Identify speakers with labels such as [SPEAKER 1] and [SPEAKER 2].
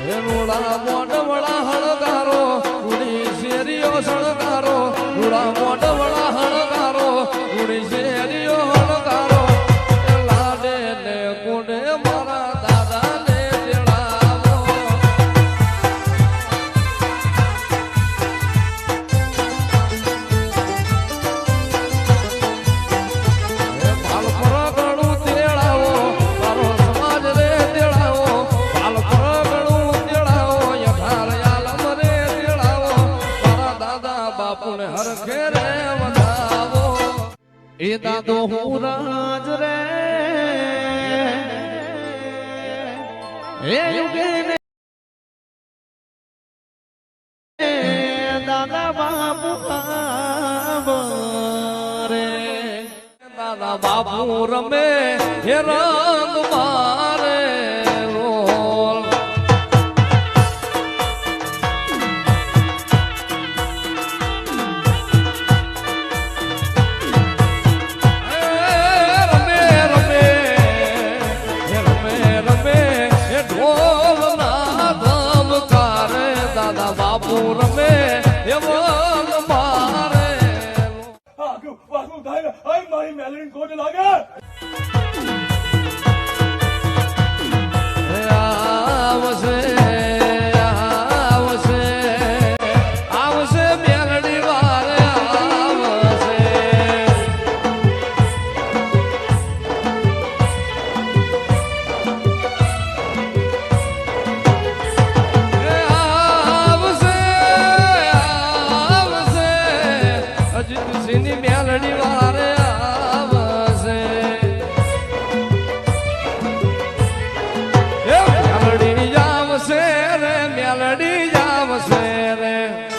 [SPEAKER 1] રૂડા મોઢવડા હણગારો રૂડી શેરીઓ શણગારો રૂડા મોઢવડા હણગારો રૂડી શેરીઓ હણગારો એ લાડે ને કુંડે મારા હરખે રે વધાવો
[SPEAKER 2] એ દાદો હું રાજ રે. એ યુગે દાદા બાપુ રે.
[SPEAKER 1] દાદા બાપુ રમે હે રંગ દાદા બાપુ રમે વંગ મારે.
[SPEAKER 3] મારી મેલડી કોટ લાગે?
[SPEAKER 1] જાવશે રે